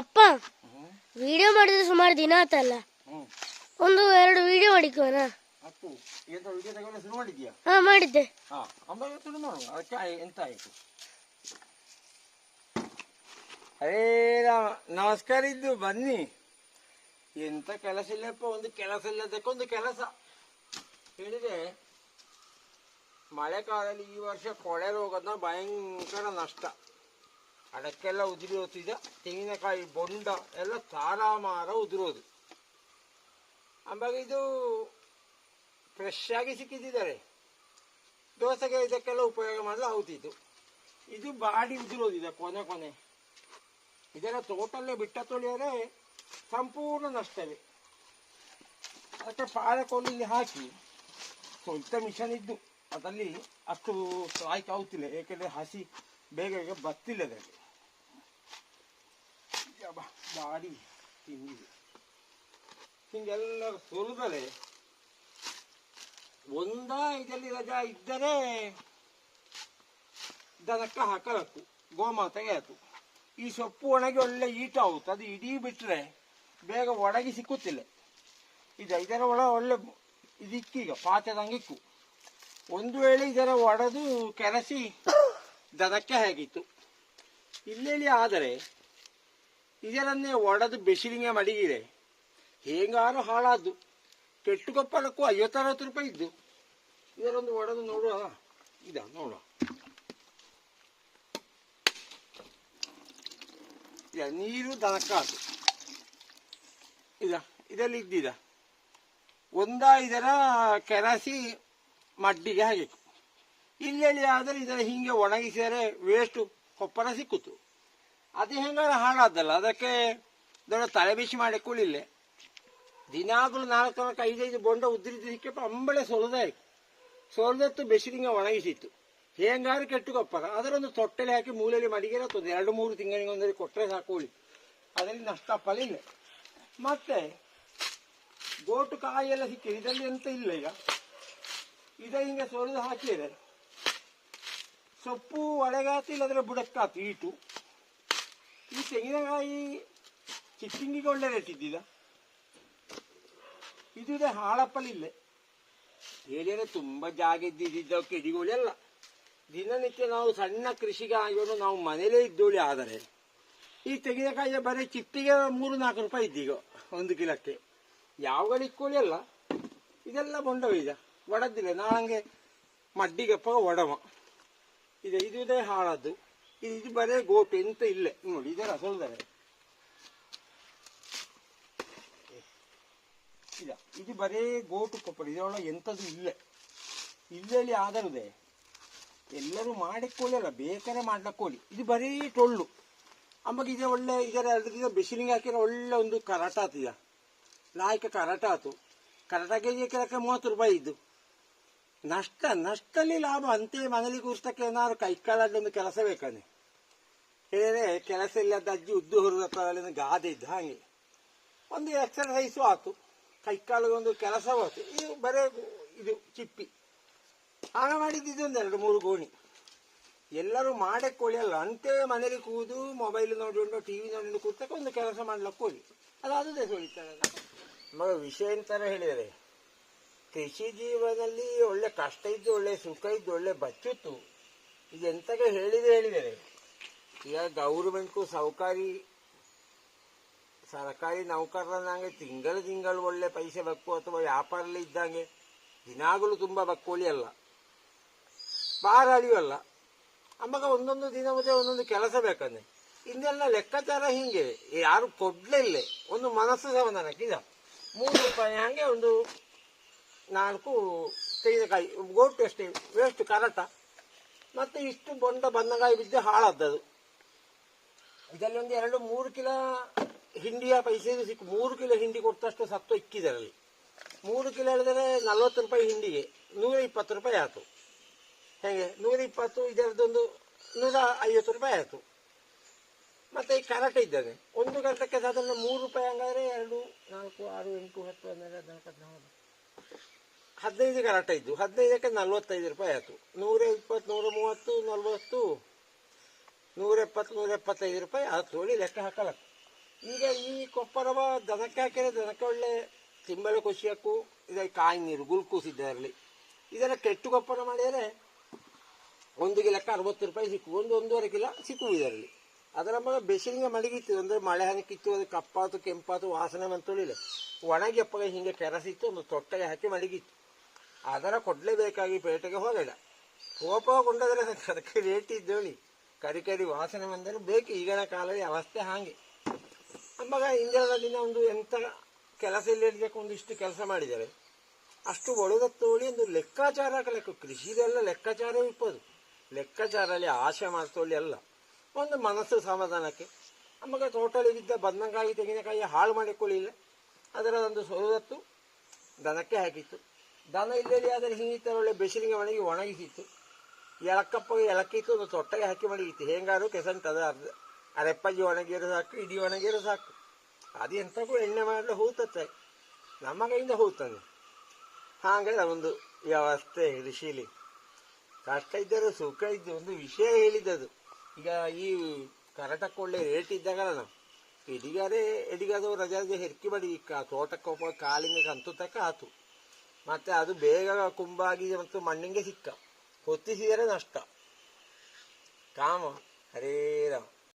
ಅಪ್ಪ ವಿಡಿಯೋ ಮಾಡಿದ್ರೆ ಸುಮಾರು ದಿನ ಆತಲ್ಲ? ಒಂದು ಎರಡು ವಿಡಿಯೋ ಮಾಡಿಕೋನ? ಹಾ ಮಾಡಿದ್ದೆ. ಹರೇ ನಮಸ್ಕಾರ ಇದ್ದು ಬನ್ನಿ. ಎಂತ ಕೆಲಸ ಇಲ್ಲಪ್ಪ ಒಂದು ಕೆಲಸ ಇಲ್ಲದಕ್ಕೆ ಒಂದು ಕೆಲಸ. ಹೇಳಿದೆ ಮಳೆಕಾಲದಲ್ಲಿ ಈ ವರ್ಷ ಕೊಳೆ ರೋಗದ ಭಯಂಕರ ನಷ್ಟ. ಅಡಕ್ಕೆಲ್ಲ ಉದುರಿ ಹೋಗ್ತಿದ್ದ ತೆಂಗಿನಕಾಯಿ, ಬೊಂಡ ಎಲ್ಲ ತಾರಾಮಾರ ಉದುರೋದು. ಅಂಬಾಗ ಇದು ಫ್ರೆಶ್ ಆಗಿ ಸಿಕ್ಕಿದ್ದಾರೆ ದೋಸೆಗೆ ಇದಕ್ಕೆಲ್ಲ ಉಪಯೋಗ ಮಾಡಲು ಆಗುತ್ತಿತ್ತು ಇದು ಬಾಡಿ ಉದುರೋದಿದೆ ಕೊನೆ ಕೊನೆ. ಇದರ ತೋಟಲ್ಲೇ ಬಿಟ್ಟ ತೊಳೆಯೋದೇ ಸಂಪೂರ್ಣ ನಷ್ಟವೇ. ಅದಕ್ಕೆ ಇಲ್ಲಿ ಹಾಕಿ, ಸ್ವಂತ ಮಿಷನ್ ಇದ್ದು, ಅದರಲ್ಲಿ ಅಷ್ಟು ಆಯ್ಕೆ ಆಗುತ್ತಿಲ್ಲ, ಏಕೆಂದರೆ ಹಸಿ ಬೇಗ ಬೇಗ ಬತ್ತಿಲ್ಲ ಅದಕ್ಕೆ ಬಾಡಿ ತಿಂದಿದೆ ಹಿಂಗೆಲ್ಲ ಸುರಿದರೆ ಒಂದ ಇದರಲ್ಲಿ ರಜಾ ಇದ್ದರೆ ದನಕ್ಕೆ ಹಾಕಲಕ್ಕು ಗೋಮಾತೆಗೆ ಆಯ್ತು ಈ ಸೊಪ್ಪು ಒಣಗಿ ಒಳ್ಳೆ ಈಟ ಆಗುತ್ತೆ. ಅದು ಇಡೀ ಬಿಟ್ಟರೆ ಬೇಗ ಒಣಗಿ ಸಿಕ್ಕುತ್ತಿಲ್ಲ. ಇದು ಇದರ ಒಳ ಒಳ್ಳೆ ಇದಿಕ್ಕೀಗ, ಪಾತ್ರೆದಂಗಿಕ್ಕು. ಒಂದು ವೇಳೆ ಇದರ ಒಡೆದು ಕೆರಸಿ ದನಕ್ಕೆ ಹೇಗಿತ್ತು? ಇಲ್ಲೇಳಿ ಆದರೆ ಇದರನ್ನೇ ಒಡೆದು ಬೆಸಿಲಿಂಗೆ ಮಡಗಿದೆ. ಹೇಗಾರು ಹಾಳಾದ್ದು? ಕೆಟ್ಟು ಕೊಪ್ಪಳಕ್ಕೂ ಐವತ್ತರವತ್ತು ರೂಪಾಯಿ ಇದ್ದು. ಇದರೊಂದು ಒಡೆದು ನೋಡುವ. ಇದ ನೋಡುವ. ಇದ, ನೀರು ದನಕ್ಕಾತು ಇದ, ಇದರಲ್ಲಿ ಇದ್ದಿದ. ಒಂದ ಇದರ ಕೆರಸಿ ಮಡ್ಡಿಗೆ ಹಾಕಿತ್ತು ಇಲ್ಲೆಲ್ಲಿ ಆದರೆ ಇದರ ಹಿಂಗೆ ಒಣಗಿಸಿದರೆ ವೇಸ್ಟು ಕೊಪ್ಪರ ಸಿಕ್ಕಿತು ಅದು ಹೆಂಗಾರ ಹಾಳಾದಲ್ಲ ಅದಕ್ಕೆ ದೊಡ್ಡ ತಲೆ ಬಿಸಿ ಮಾಡಿ ಕೂಡಿಲ್ಲ ದಿನಾಗಲೂ ನಾಲ್ಕು ತನಕ ಐದೈದು ಬೊಂಡ ಉದ್ರಿದ್ದು ಸಿಕ್ಕಪ್ಪ ಅಂಬಳೆ ಸೊಲದಾಯ್ತು ಸೊಲದತ್ತು ಬೆಸಿಲಿಂಗ ಒಣಗಿಸಿತ್ತು. ಹೇಗಾರು ಕೆಟ್ಟು ಕೊಪ್ಪರ ಅದರೊಂದು ತೊಟ್ಟೆಲೆ ಹಾಕಿ ಮೂಲೆಯಲ್ಲಿ ಮಡಿಗೆಲ್ಲ ತೊಂದರೆ ಎರಡು ಮೂರು ತಿಂಗಳಿಗೆ ಒಂದಲ್ಲಿ ಕೊಟ್ಟರೆ ಸಾಕೋಳಿ ಅದರಲ್ಲಿ ನಷ್ಟ ಫಲಿಲ್ಲ. ಮತ್ತೆ ಗೋಟು ಕಾಯಿ ಎಲ್ಲ ಸಿಕ್ಕಿದೆ. ಇದರಲ್ಲಿ ಎಂತ ಇಲ್ಲ ಈಗ. ಇದ ಹಿಂಗೆ ಸೊಲಿದು ಹಾಕಿದೆ ಸೊಪ್ಪು, ಒಳಗಾತು ಇಲ್ಲದ್ರೆ ಬುಡಕ್ಕಾತು ಈಟು ಈ ತೆಂಗಿನಕಾಯಿ ಚಿಟ್ಟಿಂಗಿಗೆ ಒಳ್ಳೆ ರೇಟ್ ಇದ್ದಿದ ಇದು ಹಾಳಪ್ಪಲಿಲ್ಲ. ಹೇಳಿದ್ರೆ ತುಂಬ ಜಾಗ ಇದ್ದಿದ್ದ ಅಲ್ಲ. ದಿನನಿತ್ಯ ನಾವು ಸಣ್ಣ ಕೃಷಿಗೆ ಆಗೋದು ನಾವು ಮನೇಲೇ ಇದ್ದೋಳಿ ಆದರೆ. ಈ ತೆಂಗಿನಕಾಯಿಯ ಬರೀ ಚಿಟ್ಟಿಗೆ ಮೂರು ನಾಲ್ಕು ರೂಪಾಯಿ ಇದ್ದೀಗ, ಒಂದು ಕಿಲಕ್ಕೆ. ಯಾವಾಗ ಇಕ್ಕೋಳಿ ಅಲ್ಲ. ಇದೆಲ್ಲ ಬೊಂಡವ ಈಗ ಒಡದಿಲ್ಲ. ನಾಳಂಗೆ ಮಡ್ಡಿಗಪ್ಪ ಒಡವ. ಇದೆ ಇದುದೇ ಹಾಳದ್ದು. ಇದು ಇದು ಬರೇ ಗೋಟು, ಎಂತ ಇಲ್ಲ. ನೋಡಿ, ಇದರ ಸೊಲ್ದರೆ ಇಲ್ಲ, ಇದು ಬರೇ ಗೋಟು ಕೊಪ್ಪಳ, ಇದರೊಳಗೆ ಎಂಥದ್ದು ಇಲ್ಲ. ಇಲ್ಲಲ್ಲಿ ಆದರುದೆ, ಎಲ್ಲರೂ ಮಾಡಿಕೊಳ್ಳಲ್ಲ ಬೇಕಾರೆ ಮಾಡ್ಲಕ್ಕೋಲಿ ಇದು ಬರೀ ಟೊಳ್ಳು. ಅಮ್ಮಗೆ ಇದೆ ಒಳ್ಳೆ, ಇದರ ಅದರಿಂದ ಬಿಸಿಲಿಗೆ ಹಾಕಿರೋ ಒಳ್ಳೆ ಒಂದು ಕರಾಟ ಆತಿದ ಲಾಯ್ಕ ಕರಾಟ ಆತು. ಕರಾಟ ಕೆಜಿ ಕೆಲಕ್ಕೆ ಮೂವತ್ತು ರೂಪಾಯಿ ಇದ್ದು. ನಷ್ಟ, ನಷ್ಟಲ್ಲಿ ಲಾಭ. ಅಂತೆ ಮನೇಲಿ ಕೂರ್ಸಕ್ಕೆ ಏನಾದ್ರು ಕೈಕಾಲಲ್ಲಿ ಕೆಲಸ ಬೇಕಾನೆ. ಹೇಳಿದ್ರೆ ಕೆಲಸ ಇಲ್ಲದ ಅಜ್ಜಿ ಉದ್ದು ಹೊರದ ಗಾದೆ ಇದ್ದ ಹಾಗೆ. ಒಂದು ಎಕ್ಸರ್ಸೈಸು ಆಯ್ತು ಕೈಕಾಲಿಗೊಂದು ಕೆಲಸ ಹೋಯ್ತು ಇದು ಬರೇ ಇದು ಚಿಪ್ಪಿ. ಆಗ ಮಾಡಿದ್ದು ಒಂದು ಎರಡು ಮೂರು ಗೋಣಿ. ಎಲ್ಲರೂ ಅಲ್ಲ ಅಂತೆ ಮನೇಲಿ ಕೂದು ಮೊಬೈಲ್ ನೋಡಿಕೊಂಡು ಟಿ ವಿ ನೋಡಿಕೊಂಡು ಕೂತಕ್ಕೆ ಒಂದು ಕೆಲಸ ಮಾಡ್ಲಕ್ಕೆ ಹೋಗಿ. ಅದು ಅದೇ ಸುಳಿತಾರೆ ಮಗ, ವಿಷಯ ಅಂತಾರೆ ಹೇಳಿದರೆ? ಕೃಷಿ ಜೀವನದಲ್ಲಿ ಒಳ್ಳೆ ಕಷ್ಟ ಇದ್ದು, ಒಳ್ಳೆ ಸುಖ ಇದ್ದು, ಒಳ್ಳೆ ಬಚ್ಚಿತ್ತು. ಇದೆಂತಗೆ ಹೇಳಿದೆ ಹೇಳಿದರೆ ಈಗ ಗೌರ್ಮೆಂಟ್ಗೂ ಸೌಕಾರಿ, ಸರ್ಕಾರಿ ನೌಕರನಾಗೆ ತಿಂಗಳು ತಿಂಗಳು ಒಳ್ಳೆ ಪೈಸೆ ಬಕ್ಕು ಅಥವಾ ವ್ಯಾಪಾರಲ್ಲಿ ಇದ್ದಂಗೆ ದಿನಾಗಲೂ ತುಂಬ ಬಕ್ಕೋಳಿ ಅಲ್ಲ. ಬಾರ ಅಲ್ಲ ಅವಾಗ ಒಂದೊಂದು ದಿನ ಮತ್ತೆ ಒಂದೊಂದು ಕೆಲಸ ಬೇಕಂದ್ರೆ. ಇನ್ನೆಲ್ಲ ಲೆಕ್ಕಾಚಾರ ಹಿಂಗೆ. ಯಾರು ಕೊಡ್ಲೇ ಒಂದು ಮನಸ್ಸು ಸಮಾಧಾನಕ್ಕೆ ಇದ ಮೂರು ರೂಪಾಯಿ ಹಾಗೆ ಒಂದು ನಾಲ್ಕು ತೆಂಗಿನಕಾಯಿ ಗೋಟು ಅಷ್ಟೇ ವೇಸ್ಟ್ ಕರಟ. ಮತ್ತು ಇಷ್ಟು ಬೊಂಡ ಬಂದಕಾಯಿ ಬಿದ್ದು ಹಾಳಾದದು ಇದರಲ್ಲಿ ಒಂದು ಎರಡು ಮೂರು ಕಿಲೋ ಹಿಂಡಿಯ ಪೈಸೆ ಸಿಕ್ಕು. ಮೂರು ಕಿಲೋ ಹಿಂಡಿ ಕೊಟ್ಟಷ್ಟು ಸತ್ತು ಇಕ್ಕಿದರಲ್ಲಿ. ಮೂರು ಕಿಲೋ ಹೇಳಿದರೆ ನಲ್ವತ್ತು ರೂಪಾಯಿ ಹಿಂಡಿಗೆ. ನೂರ ಇಪ್ಪತ್ತು ರೂಪಾಯಿ ಆಯ್ತು. ಹೇಗೆ? ನೂರ ಇಪ್ಪತ್ತು ಇದರದೊಂದು ನೂರ ಐವತ್ತು ರೂಪಾಯಿ ಆಯಿತು. ಮತ್ತು ಈ ಕರಾಟೆ ಇದ್ದಾನೆ ಒಂದು ಗಂಟೆಗೆ ಸಾಧಾರಣ ಮೂರು ರೂಪಾಯಿ ಹಂಗಾದ್ರೆ ಎರಡು, ನಾಲ್ಕು, ಆರು, ಎಂಟು, ಹತ್ತು, ಹನ್ನೆರಡು, ಹದಿನಾಲ್ಕು, ಹದಿನಾರು. ಹದಿನೈದು ಗಲಾಟೆ ಇದ್ದು ಹದಿನೈದಕ್ಕೆ ನಲ್ವತ್ತೈದು ರೂಪಾಯಿ ಆಯಿತು. ನೂರ ಇಪ್ಪತ್ತು ನೂರ ಮೂವತ್ತು ನಲ್ವತ್ತು ನೂರ ಎಪ್ಪತ್ತು ನೂರ ಎಪ್ಪತ್ತೈದು ರೂಪಾಯಿ ಆಯ್ತು ಹೇಳಿ ಲೆಕ್ಕ ಹಾಕಲ್ಲ ಈಗ ಈ ಕೊಪ್ಪರವ ದನಕ್ಕೆ ಹಾಕಿದರೆ ದನಕ್ಕೆ ಒಳ್ಳೆ ತಿಂಬಳ ಖುಷಿಯಕ್ಕೂ ಇದಕ್ಕೆ ಕಾಯಿ ನೀರು ಗುಲ್ಕೂಸ್ ಇದರಲ್ಲಿ ಇದೆಲ್ಲ ಕೆಟ್ಟು ಕೊಪ್ಪರ ಮಾಡಿದರೆ ಒಂದು ಕಿಲಕ್ಕೆ ಅರವತ್ತು ರೂಪಾಯಿ ಸಿಕ್ಕು. ಒಂದು ಒಂದೂವರೆ ಕಿಲೋ ಸಿಕ್ಕು ಇದರಲ್ಲಿ. ಅದರ ಮಗ ಬಿಸಿಲಿಗೆ ಮಲಗಿತ್ತು ಅಂದ್ರೆ ಮಳೆ ಹನಿಕಿತ್ತು, ಅದು ಕಪ್ಪಾತು, ಕೆಂಪಾತು, ವಾಸನೆ ಬಂತೊಳಿಲ್ಲ ಒಣಗಿ ಅಪ್ಪಗ ಹಿಂಗೆ ಕೆರಸಿತ್ತು ಒಂದು ತೊಟ್ಟೆಗೆ ಹಾಕಿ ಮಲಗಿತ್ತು. ಅದರ ಕೊಡ್ಲೇಬೇಕಾಗಿ ಪೇಟೆಗೆ ಹೋಗಲ್ಲ. ಕೋಪ ಕೊಂಡದ್ರೆ ಅದಕ್ಕೆ ರೇಟ್ ಇದ್ದೇಳಿ ಕರಿ ಕರಿ ವಾಸನೆ ಬಂದರೆ ಬೇಕು, ಈಗಿನ ಕಾಲದ ಅವಸ್ಥೆ ಹಾಗೆ. ನಮಗ ಇಂದಿನ ದಿನ ಒಂದು ಎಂತ ಕೆಲಸ ಇಲ್ಲದಕ್ಕೆ ಒಂದಿಷ್ಟು ಕೆಲಸ ಮಾಡಿದ್ದಾರೆ. ಅಷ್ಟು ಒಳದ ತೋಳಿ ಒಂದು ಲೆಕ್ಕಾಚಾರ ಹಾಕಬೇಕು. ಕೃಷಿದೆಲ್ಲ ಲೆಕ್ಕಾಚಾರ ಇಪ್ಪದು ಲೆಕ್ಕಾಚಾರಲ್ಲಿ ಆಶೆ ಮಾಡ್ತೋಳಿ ಅಲ್ಲ ಒಂದು ಮನಸ್ಸು ಸಮಾಧಾನಕ್ಕೆ. ನಮಗೆ ತೋಟಲಿದ್ದ ಬದನೆಕಾಯಿ ತೆಂಗಿನಕಾಯಿ ಹಾಳು ಮಾಡಿಕೊಳ್ಳಿಲ್ಲ. ಅದರ ಒಂದು ಸೊದತ್ತು ದನಕ್ಕೆ ಹಾಕಿತ್ತು. ದನ ಇಲ್ಲದೆ ಆದರೆ ಹಿಂಗಿತ್ತ ಒಳ್ಳೆ ಬೆಸಿಲಿಗೆ ಒಣಗಿ ಒಣಗಿಸಿತ್ತು. ಎಳಕಪ್ಪ ಎಳಕ್ಕಿತ್ತು ಒಂದು ತೊಟ್ಟಗೆ ಹಾಕಿ ಮಡಗಿತ್ತು ಹೆಂಗಾರು ಕೆಸಂತದ ಅರ್ಧ. ಅರೆಪ್ಪಜ್ಜಿ ಒಣಗಿರೋ ಸಾಕು, ಇಡೀ ಒಣಗಿರೋ ಸಾಕು. ಅದು ಎಂತಕ್ಕೂ ಎಣ್ಣೆ ಮಾಡಲು ಹೂತತ್ತೆ. ನಮ್ಮ ಕೈಯಿಂದ ಹೂತದೆ. ಹಾಗೆ ಒಂದು ವ್ಯವಸ್ಥೆ ಕೃಷಿಲಿ ಕಷ್ಟ ಇದ್ದರೂ ಸುಖ ಇದ್ದು ಒಂದು ವಿಷಯ ಹೇಳಿದ್ದದು ಈಗ ಈ ಕರೆಟಕ್ಕೆ ಒಳ್ಳೆ ರೇಟ್ ಇದ್ದಾಗ ನಾವು. ಎಡಿಗಾರೆ ಎಡಿಗಾದ ರಜಾದ ಹೆರ್ಕಿ ಬಡಿ ತೋಟಕ್ಕೆ ಹೋಗುವ ಕಾಲಿಂಗ ಕಂತು ತಕ್ಕ ಆತು. ಮತ್ತೆ ಅದು ಬೇಗ ಕುಂಬಾಗಿ ಮತ್ತು ಮಣ್ಣಿಗೆ ಸಿಕ್ಕ. ಹೊತ್ತಿಸಿದರೆ ನಷ್ಟ. ಕಾಮ. ಹರೇ ರಾಮ.